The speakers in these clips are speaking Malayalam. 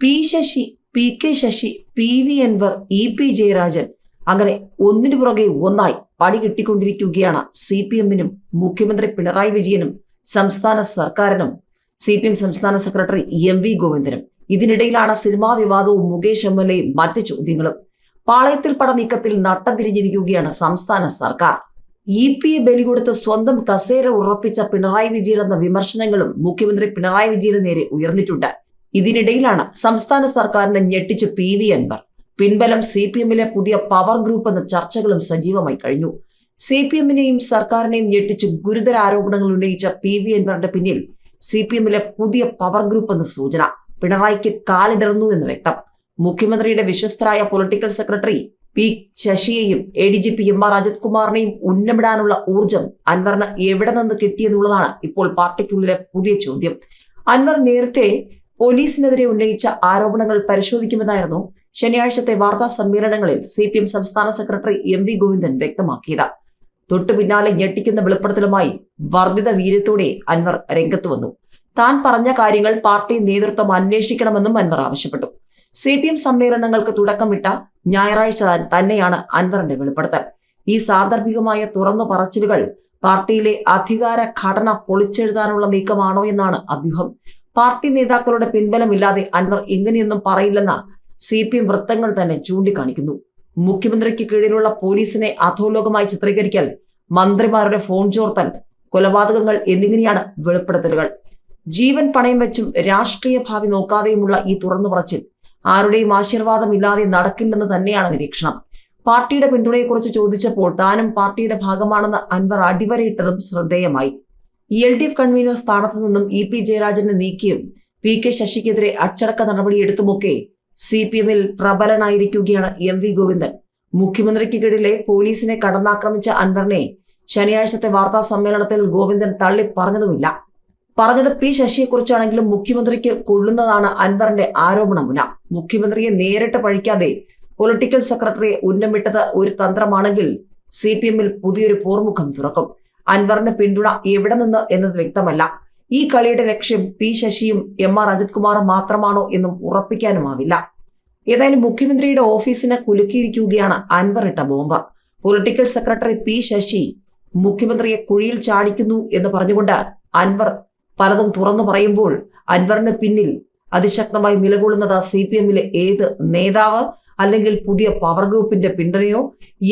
P Sasi P K Sasi P V Anvar E P Jayarajan അങ്ങനെ ഒന്നിനു പുറകെ ഒന്നായി പണി കിട്ടിക്കൊണ്ടിരിക്കുകയാണ് സി പി എമ്മിനും മുഖ്യമന്ത്രി പിണറായി വിജയനും സംസ്ഥാന സർക്കാരിനും സി പി എം സംസ്ഥാന സെക്രട്ടറി എം വി ഗോവിന്ദനും. ഇതിനിടയിലാണ് സിനിമാ വിവാദവും മുകേഷ് എം എൽ എയും മറ്റ് ചോദ്യങ്ങളും. പാളയത്തിൽ പട നീക്കത്തിൽ നട്ടം തിരിഞ്ഞിരിക്കുകയാണ് സംസ്ഥാന സർക്കാർ. ഇ പി എ ബലി കൊടുത്ത് സ്വന്തം കസേര ഉറപ്പിച്ച പിണറായി വിജയൻ എന്ന വിമർശനങ്ങളും മുഖ്യമന്ത്രി പിണറായി വിജയന് നേരെ ഉയർന്നിട്ടുണ്ട്. ഇതിനിടയിലാണ് സംസ്ഥാന സർക്കാരിനെ ഞെട്ടിച്ച് പി വി അൻവർ. പിൻബലം സി പി എമ്മിലെ പുതിയ പവർ ഗ്രൂപ്പ് എന്ന ചർച്ചകളും സജീവമായി കഴിഞ്ഞു. സി പി എമ്മിനെയും സർക്കാരിനെയും ഞെട്ടിച്ച് ഗുരുതര ആരോപണങ്ങൾ ഉന്നയിച്ച പി വി അൻവറിന്റെ പിന്നിൽ സി പി എമ്മിലെ പുതിയ പവർ ഗ്രൂപ്പ് എന്ന സൂചന പിണറായിക്ക് കാലിടർന്നു എന്ന് വ്യക്തം. മുഖ്യമന്ത്രിയുടെ വിശ്വസ്തരായ political secretary P ശശിയെയും A D G P M R Ajith കുമാറിനെയും ഉന്നമിടാനുള്ള ഊർജം അൻവറിന് എവിടെ നിന്ന് കിട്ടിയെന്നുള്ളതാണ് ഇപ്പോൾ പാർട്ടിക്കുള്ളിലെ പുതിയ ചോദ്യം. അൻവർ നേരത്തെ പോലീസിനെതിരെ ഉന്നയിച്ച ആരോപണങ്ങൾ പരിശോധിക്കുമെന്നായിരുന്നു ശനിയാഴ്ചത്തെ വാർത്താ സമ്മേളനങ്ങളിൽ സി പി എം സംസ്ഥാന സെക്രട്ടറി എം വി ഗോവിന്ദൻ വ്യക്തമാക്കിയത്. തൊട്ടു പിന്നാലെ ഞെട്ടിക്കുന്ന വെളിപ്പെടുത്തലുമായി വർദ്ധിത വീര്യത്തോടെ അൻവർ രംഗത്ത് വന്നു. താൻ പറഞ്ഞ കാര്യങ്ങൾ പാർട്ടി നേതൃത്വം അന്വേഷിക്കണമെന്നും അൻവർ ആവശ്യപ്പെട്ടു. സി പി എം സമ്മേളനങ്ങൾക്ക് തുടക്കമിട്ട ഞായറാഴ്ച തന്നെയാണ് അൻവറിന്റെ വെളിപ്പെടുത്തൽ. ഈ സാന്ദർഭികമായ തുറന്നു പറച്ചിലുകൾ പാർട്ടിയിലെ അധികാര ഘടന പൊളിച്ചെഴുതാനുള്ള നീക്കമാണോ എന്നാണ് അഭ്യൂഹം. പാർട്ടി നേതാക്കളുടെ പിൻബലമില്ലാതെ അൻവർ ഇങ്ങനെയൊന്നും പറയില്ലെന്ന സി പി എം വൃത്തങ്ങൾ തന്നെ ചൂണ്ടിക്കാണിക്കുന്നു. മുഖ്യമന്ത്രിക്ക് കീഴിലുള്ള പോലീസിനെ അധോലോകമായി ചിത്രീകരിക്കൽ മന്ത്രിമാരുടെ ഫോൺ ചോർത്തൽ കൊലപാതകങ്ങൾ എന്നിങ്ങനെയാണ് വെളിപ്പെടുത്തലുകൾ. ജീവൻ പണയം വെച്ചും രാഷ്ട്രീയ ഭാവി നോക്കാതെയുമുള്ള ഈ തുറന്നു പറച്ചിൽ ആരുടെയും ആശീർവാദമില്ലാതെ നടക്കില്ലെന്ന് തന്നെയാണ് നിരീക്ഷണം. പാർട്ടിയുടെ പിന്തുണയെക്കുറിച്ച് ചോദിച്ചപ്പോൾ താനും പാർട്ടിയുടെ ഭാഗമാണെന്ന് അൻവർ അടിവരയിട്ടതും ശ്രദ്ധേയമായി. എൽ ഡി എഫ് കൺവീനർ സ്ഥാനത്ത് നിന്നും ഇ പി ജയരാജനെ നീക്കിയും പി കെ ശശിക്കെതിരെ അച്ചടക്ക നടപടിയെടുത്തുമൊക്കെ സി പി എമ്മിൽ പ്രബലനായിരിക്കുകയാണ് എം വി ഗോവിന്ദൻ. മുഖ്യമന്ത്രിക്ക് കീഴിലെ പോലീസിനെ കടന്നാക്രമിച്ച അൻവറിനെ ശനിയാഴ്ചത്തെ വാർത്താ സമ്മേളനത്തിൽ ഗോവിന്ദൻ തള്ളി പറഞ്ഞതുമില്ല. പറഞ്ഞത് പി ശശിയെക്കുറിച്ചാണെങ്കിലും മുഖ്യമന്ത്രിക്ക് കൊള്ളുന്നതാണ് അൻവറിന്റെ ആരോപണമുന മുഖ്യമന്ത്രിയെ നേരിട്ട് പഴിക്കാതെ പൊളിറ്റിക്കൽ സെക്രട്ടറിയെ ഉന്നമിട്ടത് ഒരു തന്ത്രമാണെങ്കിൽ സി പി എമ്മിൽ പുതിയൊരു പോർമുഖം തുറക്കും. അൻവറിന് പിന്തുണ എവിടെ നിന്ന് എന്നത് വ്യക്തമല്ല. ഈ കളിയുടെ ലക്ഷ്യം പി ശശിയും എം ആർ അജിത് കുമാറും മാത്രമാണോ എന്നും ഉറപ്പിക്കാനുമാവില്ല. ഏതായാലും മുഖ്യമന്ത്രിയുടെ ഓഫീസിനെ കുലുക്കിയിരിക്കുകയാണ് അൻവർ ഇട്ട bomb. Political secretary P Sasi മുഖ്യമന്ത്രിയെ കുഴിയിൽ ചാടിക്കുന്നു എന്ന് പറഞ്ഞുകൊണ്ട് അൻവർ പലതും തുറന്നു പറയുമ്പോൾ അൻവറിന് പിന്നിൽ അതിശക്തമായി നിലകൊള്ളുന്നത് സി പി എമ്മിലെ ഏത് നേതാവ്? അല്ലെങ്കിൽ പുതിയ പവർ ഗ്രൂപ്പിന്റെ പിന്തുണയോ?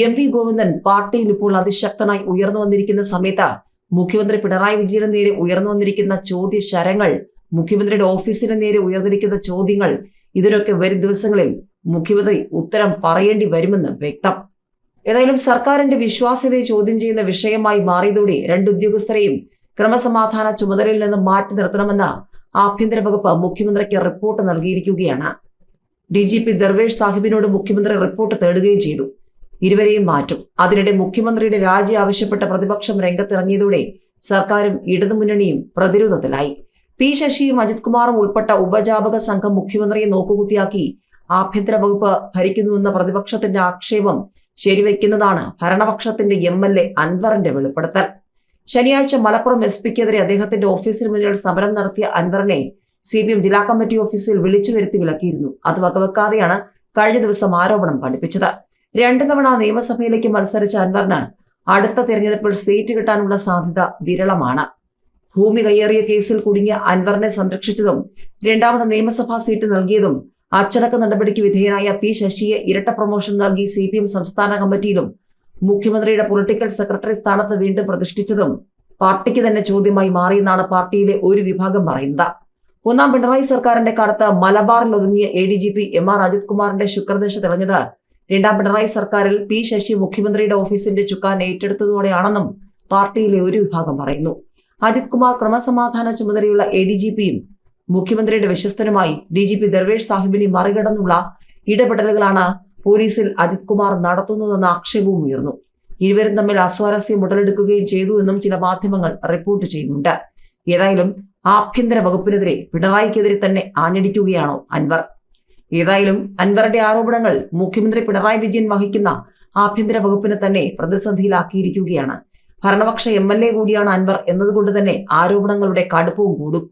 എം വി ഗോവിന്ദൻ പാർട്ടിയിൽ ഇപ്പോൾ അതിശക്തനായി ഉയർന്നു വന്നിരിക്കുന്ന സമയത്ത് മുഖ്യമന്ത്രി പിണറായി വിജയന് നേരെ ഉയർന്നു വന്നിരിക്കുന്ന ചോദ്യ ശരങ്ങൾ മുഖ്യമന്ത്രിയുടെ ഓഫീസിന് നേരെ ഉയർന്നിരിക്കുന്ന ചോദ്യങ്ങൾ ഇതിനൊക്കെ വരും ദിവസങ്ങളിൽ മുഖ്യമന്ത്രി ഉത്തരം പറയേണ്ടി വരുമെന്ന് വ്യക്തം. ഏതായാലും സർക്കാരിന്റെ വിശ്വാസ്യതയെ ചോദ്യം ചെയ്യുന്ന വിഷയമായി മാറിയതോടെ രണ്ട് ഉദ്യോഗസ്ഥരെയും ക്രമസമാധാന ചുമതലയിൽ നിന്ന് മാറ്റി നിർത്തണമെന്ന് ആഭ്യന്തര വകുപ്പ് മുഖ്യമന്ത്രിക്ക് റിപ്പോർട്ട് നൽകിയിരിക്കുകയാണ്. ഡി ജി പി ദർവേഷ് സാഹിബിനോട് മുഖ്യമന്ത്രി റിപ്പോർട്ട് തേടുകയും ചെയ്തു. ഇരുവരെയും മാറ്റും. അതിനിടെ മുഖ്യമന്ത്രിയുടെ രാജി ആവശ്യപ്പെട്ട പ്രതിപക്ഷം രംഗത്തിറങ്ങിയതോടെ സർക്കാരും ഇടതുമുന്നണിയും പ്രതിരോധത്തിലായി. പി ശശിയും അജിത് കുമാറും ഉൾപ്പെട്ട ഉപജാപക സംഘം മുഖ്യമന്ത്രിയെ നോക്കുകുത്തിയാക്കി ആഭ്യന്തര വകുപ്പ് ഭരിക്കുന്നുവെന്ന പ്രതിപക്ഷത്തിന്റെ ആക്ഷേപം ശരിവെക്കുന്നതാണ് ഭരണപക്ഷത്തിന്റെ എം എൽ എ അൻവറിന്റെ വെളിപ്പെടുത്തൽ. ശനിയാഴ്ച മലപ്പുറം എസ് പിക്കെതിരെ അദ്ദേഹത്തിന്റെ ഓഫീസിന് മുന്നിൽ സമരം നടത്തിയ അൻവറിനെ സി പി എം ജില്ലാ കമ്മിറ്റി ഓഫീസിൽ വിളിച്ചു വരുത്തി വിലക്കിയിരുന്നു. അത് വകവെക്കാതെയാണ് കഴിഞ്ഞ ദിവസം ആരോപണം പഠിപ്പിച്ചത് രണ്ടു തവണ നിയമസഭയിലേക്ക് മത്സരിച്ച അൻവറിന് അടുത്ത തെരഞ്ഞെടുപ്പിൽ സീറ്റ് കിട്ടാനുള്ള സാധ്യത വിരളമാണ്. ഭൂമി കയ്യേറിയ കേസിൽ കുടുങ്ങിയ അൻവറിനെ സംരക്ഷിച്ചതും രണ്ടാമത് നിയമസഭാ സീറ്റ് നൽകിയതും അച്ചടക്ക നടപടിക്ക് വിധേയനായ പി ശശിയെ ഇരട്ട പ്രൊമോഷൻ നൽകി സി പി എം സംസ്ഥാന കമ്മിറ്റിയിലും മുഖ്യമന്ത്രിയുടെ പൊളിറ്റിക്കൽ സെക്രട്ടറി സ്ഥാനത്ത് വീണ്ടും പ്രതിഷ്ഠിച്ചതും പാർട്ടിക്ക് തന്നെ ചോദ്യമായി മാറിയെന്നാണ് പാർട്ടിയിലെ ഒരു വിഭാഗം പറയുന്നത്. ഒന്നാം പിണറായി സർക്കാരിന്റെ കാലത്ത് മലബാറിൽ ഒതുങ്ങിയ A D G P M R Ajith കുമാറിന്റെ ശുക്രദശ തെളിഞ്ഞത്. രണ്ടാം പിണറായി സർക്കാരിൽ പി ശശി മുഖ്യമന്ത്രിയുടെ ഓഫീസിന്റെ ചുക്കാൻ ഏറ്റെടുത്തതോടെയാണെന്നും പാർട്ടിയിലെ ഒരു വിഭാഗം പറയുന്നു. അജിത് കുമാർ ക്രമസമാധാന ചുമതലയുള്ള എ ഡി ജി പിയും മുഖ്യമന്ത്രിയുടെ വിശ്വസ്തനുമായി ഡി ജി പി ദർവേഷ് സാഹിബിനെ മറികടന്നുള്ള ഇടപെടലുകളാണ് പോലീസിൽ അജിത് കുമാർ നടത്തുന്നതെന്ന ആക്ഷേപവും ഉയർന്നു. ഇരുവരും തമ്മിൽ അസ്വാരസ്യം ഉടലെടുക്കുകയും ചെയ്തു എന്നും ചില മാധ്യമങ്ങൾ റിപ്പോർട്ട് ചെയ്യുന്നുണ്ട്. ഏതായാലും ആഭ്യന്തര വകുപ്പിനെതിരെ പിണറായിക്കെതിരെ തന്നെ ആഞ്ഞടിക്കുകയാണോ അൻവർ? ഏതായാലും അൻവറുടെ ആരോപണങ്ങൾ മുഖ്യമന്ത്രി പിണറായി വിജയൻ വഹിക്കുന്ന ആഭ്യന്തര വകുപ്പിനെ തന്നെ പ്രതിസന്ധിയിലാക്കിയിരിക്കുകയാണ്. ഭരണപക്ഷ എം എൽ എ കൂടിയാണ് അൻവർ എന്നതുകൊണ്ട് തന്നെ ആരോപണങ്ങളുടെ കടുപ്പവും കൂടും.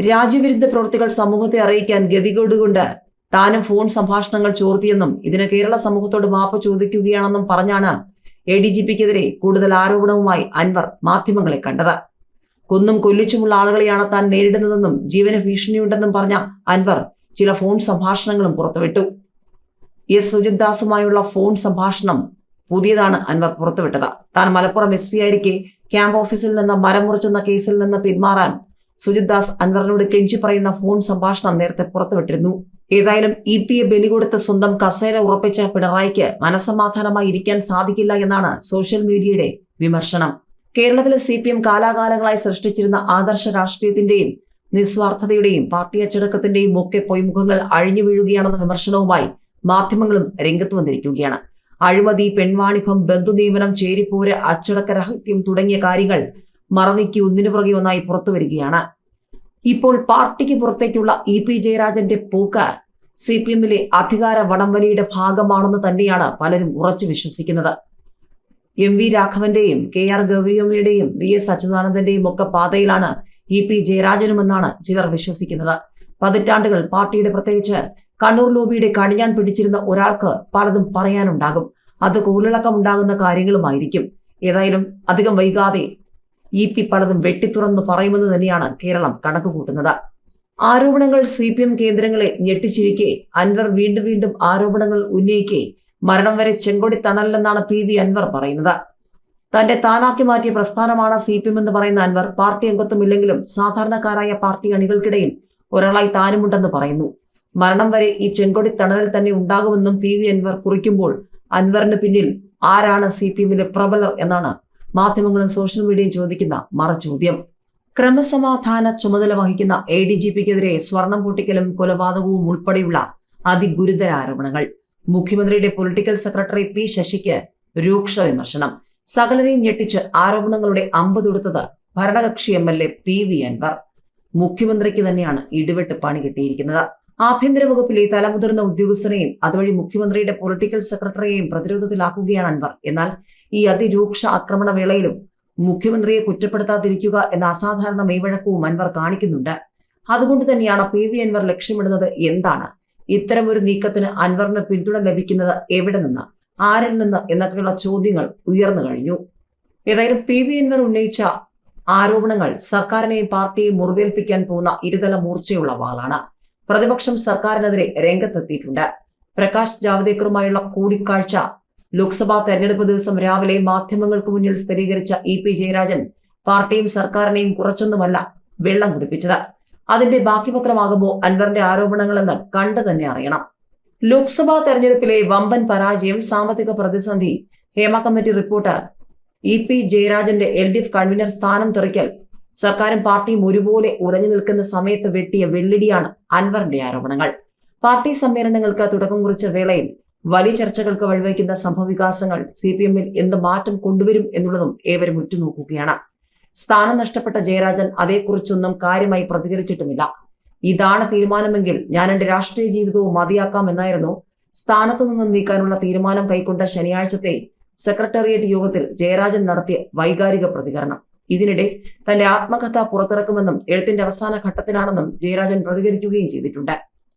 രാജ്യവിരുദ്ധ പ്രവൃത്തികൾ സമൂഹത്തെ അറിയിക്കാൻ ഗതികേടുകൊണ്ട് താനും ഫോൺ സംഭാഷണങ്ങൾ ചോർത്തിയെന്നും ഇതിന് കേരള സമൂഹത്തോട് മാപ്പ് ചോദിക്കുകയാണെന്നും പറഞ്ഞാണ് എ ഡി ജി പിക്കെതിരെ കൂടുതൽ ആരോപണവുമായി അൻവർ മാധ്യമങ്ങളെ കണ്ടത്. കൊന്നും കൊല്ലിച്ചുമുള്ള ആളുകളെയാണ് താൻ നേരിടുന്നതെന്നും ജീവന ഭീഷണിയുണ്ടെന്നും പറഞ്ഞ അൻവർ ചില ഫോൺ സംഭാഷണങ്ങളും പുറത്തുവിട്ടു. എസ്. സുജിത് ദാസുമായുള്ള ഫോൺ സംഭാഷണം പുതിയതാണ് അൻവർ പുറത്തുവിട്ടത്. താൻ മലപ്പുറം എസ് പി ആയിരിക്കെ ക്യാമ്പ് ഓഫീസിൽ നിന്ന് മരം മുറിച്ചെന്ന കേസിൽ നിന്ന് പിന്മാറാൻ സുജിത് ദാസ് അൻവറിനോട് കെഞ്ചി പറയുന്ന ഫോൺ സംഭാഷണം നേരത്തെ പുറത്തുവിട്ടിരുന്നു. ഏതായാലും ഇ പി എ ബലി കൊടുത്ത് സ്വന്തം കസേര ഉറപ്പിച്ച പിണറായിക്ക് മനസമാധാനമായി ഇരിക്കാൻ സാധിക്കില്ല എന്നാണ് സോഷ്യൽ മീഡിയയുടെ വിമർശനം. കേരളത്തിലെ സി പി എം കാലാകാലങ്ങളായി സൃഷ്ടിച്ചിരുന്ന ആദർശ രാഷ്ട്രീയത്തിന്റെയും നിസ്വാർത്ഥതയുടെയും പാർട്ടി അച്ചടക്കത്തിന്റെയും ഒക്കെ പൊയ്മുഖങ്ങൾ അഴിഞ്ഞു വീഴുകയാണെന്ന വിമർശനവുമായി മാധ്യമങ്ങളും രംഗത്ത് വന്നിരിക്കുകയാണ്. അഴിമതി പെൺവാണിഭം ബന്ധുനിയമനം ചേരിപ്പോര് അച്ചടക്കരഹിത്യം തുടങ്ങിയ കാര്യങ്ങൾ മറനീക്കി ഒന്നിനു പുറകെ ഒന്നായി പുറത്തു വരികയാണ്. ഇപ്പോൾ പാർട്ടിക്ക് പുറത്തേക്കുള്ള ഇ പി ജയരാജന്റെ പോക്ക് സി പി എമ്മിലെ അധികാര വടംവലിയുടെ ഭാഗമാണെന്ന് തന്നെയാണ് പലരും ഉറച്ചു വിശ്വസിക്കുന്നത്. എം വി രാഘവന്റെയും കെ ആർ ഗൗരിയമ്മയുടെയും വി എസ് അച്യുതാനന്ദന്റെയും ഒക്കെ പാതയിലാണ് ഇ പി ജയരാജനുമെന്നാണ് ചിലർ വിശ്വസിക്കുന്നത്. പതിറ്റാണ്ടുകൾ പാർട്ടിയുടെ പ്രത്യേകിച്ച് കണ്ണൂർ ലോബിയുടെ കണിയാൻ പിടിച്ചിരുന്ന ഒരാൾക്ക് പലതും പറയാനുണ്ടാകും. അത് കൂലിളക്കമുണ്ടാകുന്ന കാര്യങ്ങളുമായിരിക്കും. ഏതായാലും അധികം വൈകാതെ ഇ പി പലതും വെട്ടിത്തുറന്ന് പറയുമെന്ന് തന്നെയാണ് കേരളം കണക്കുകൂട്ടുന്നത്. ആരോപണങ്ങൾ സി പി എം കേന്ദ്രങ്ങളെ ഞെട്ടിച്ചിരിക്കെ അൻവർ വീണ്ടും വീണ്ടും ആരോപണങ്ങൾ ഉന്നയിക്കെ മരണം വരെ ചെങ്കൊടി തണലിലെന്നാണ് പി വി അൻവർ പറയുന്നത്. തന്റെ താനാക്കി മാറ്റിയ പ്രസ്ഥാനമാണ് സി പി എം എന്ന് പറയുന്ന അൻവർ. പാർട്ടി അംഗത്വമില്ലെങ്കിലും സാധാരണക്കാരായ പാർട്ടി അണികൾക്കിടയിൽ ഒരാളായി താനുമുണ്ടെന്ന് പറയുന്നു. മരണം വരെ ഈ ചെങ്കൊടി തണലിൽ തന്നെ ഉണ്ടാകുമെന്നും പി വി അൻവർ കുറിക്കുമ്പോൾ അൻവറിന് പിന്നിൽ ആരാണ് സി പി എമ്മിലെ പ്രബലർ എന്നാണ് മാധ്യമങ്ങളും സോഷ്യൽ മീഡിയയും ചോദിക്കുന്ന മറുചോദ്യം. ക്രമസമാധാന ചുമതല വഹിക്കുന്ന എ ഡി ജി പിക്കെതിരെ സ്വർണം പൊട്ടിക്കലും കൊലപാതകവും ഉൾപ്പെടെയുള്ള അതിഗുരുതര ആരോപണങ്ങൾ. മുഖ്യമന്ത്രിയുടെ പൊളിറ്റിക്കൽ സെക്രട്ടറി പി ശശിക്ക് രൂക്ഷ വിമർശനം. സകലരെയും ഞെട്ടിച്ച് ആരോപണങ്ങളുടെ അമ്പതൊടുത്തത് ഭരണകക്ഷി M L A P V Anvar. മുഖ്യമന്ത്രിക്ക് തന്നെയാണ് ഇടിവെട്ട് പണി കിട്ടിയിരിക്കുന്നത്. ആഭ്യന്തര വകുപ്പിലെ തലമുതിർന്ന ഉദ്യോഗസ്ഥനെയും അതുവഴി മുഖ്യമന്ത്രിയുടെ പൊളിറ്റിക്കൽ സെക്രട്ടറിയെയും പ്രതിരോധത്തിലാക്കുകയാണ് അൻവർ. എന്നാൽ ഈ അതിരൂക്ഷ ആക്രമണ വേളയിലും മുഖ്യമന്ത്രിയെ കുറ്റപ്പെടുത്താതിരിക്കുക എന്ന അസാധാരണ മെയ്വഴക്കവും അൻവർ കാണിക്കുന്നുണ്ട്. അതുകൊണ്ട് തന്നെയാണ് പി വി അൻവർ ലക്ഷ്യമിടുന്നത് എന്താണ്? ഇത്തരമൊരു നീക്കത്തിന് അൻവറിന് പിന്തുണ ലഭിക്കുന്നത് എവിടെ നിന്ന്? ആരിൽ നിന്ന്? എന്നൊക്കെയുള്ള ചോദ്യങ്ങൾ ഉയർന്നു കഴിഞ്ഞു. ഏതായാലും പി വി അൻവർ ഉന്നയിച്ച ആരോപണങ്ങൾ സർക്കാരിനെയും പാർട്ടിയെയും മുറിവേൽപ്പിക്കാൻ പോകുന്ന ഇരുതല മൂർച്ചയുള്ള വാളാണ്. പ്രതിപക്ഷം സർക്കാരിനെതിരെ രംഗത്തെത്തിയിട്ടുണ്ട്. പ്രകാശ് ജാവ്ദേക്കറുമായുള്ള കൂടിക്കാഴ്ച ലോക്സഭാ തെരഞ്ഞെടുപ്പ് ദിവസം രാവിലെ മാധ്യമങ്ങൾക്ക് മുന്നിൽ സ്ഥിരീകരിച്ച ഇ പി ജയരാജൻ പാർട്ടിയും സർക്കാരിനെയും കുറച്ചൊന്നുമല്ല വെള്ളം കുടിപ്പിച്ചത്. അതിന്റെ ബാക്കി പത്രമാകുമോ അൻവറിന്റെ ആരോപണങ്ങളെന്ന് കണ്ടു തന്നെ അറിയണം. ലോക്സഭാ തെരഞ്ഞെടുപ്പിലെ വമ്പൻ പരാജയം സാമ്പത്തിക പ്രതിസന്ധി Hema committee report E P ജയരാജന്റെ എൽ ഡി എഫ് കൺവീനർ സ്ഥാനം തെറിക്കൽ സർക്കാരും പാർട്ടിയും ഒരുപോലെ ഉറഞ്ഞു നിൽക്കുന്ന സമയത്ത് വെട്ടിയ വെള്ളിടിയാണ് അൻവറിന്റെ ആരോപണങ്ങൾ. പാർട്ടി സമ്മേളനങ്ങൾക്ക് തുടക്കം കുറിച്ച വേളയിൽ വലിയ ചർച്ചകൾക്ക് വഴിവെക്കുന്ന സംഭവവികാസങ്ങൾ സി പി എമ്മിൽ എന്ത് മാറ്റം കൊണ്ടുവരും എന്നുള്ളതും ഏവരും ഉറ്റുനോക്കുകയാണ്. സ്ഥാനം നഷ്ടപ്പെട്ട ജയരാജൻ അതേക്കുറിച്ചൊന്നും കാര്യമായി പ്രതികരിച്ചിട്ടുമില്ല. ഇതാണ് തീരുമാനമെങ്കിൽ ഞാൻ എന്റെ രാഷ്ട്രീയ ജീവിതവും മതിയാക്കാം എന്നായിരുന്നു സ്ഥാനത്ത് നിന്നും നീക്കാനുള്ള തീരുമാനം കൈക്കൊണ്ട ശനിയാഴ്ചത്തെ സെക്രട്ടേറിയറ്റ് യോഗത്തിൽ ജയരാജൻ നടത്തിയ വൈകാരിക പ്രതികരണം. ഇതിനിടെ തന്റെ ആത്മകഥ പുറത്തിറക്കുമെന്നും എഴുത്തിന്റെ അവസാന ഘട്ടത്തിലാണെന്നും ജയരാജൻ പ്രതികരിക്കുകയും ചെയ്തിട്ടുണ്ട്.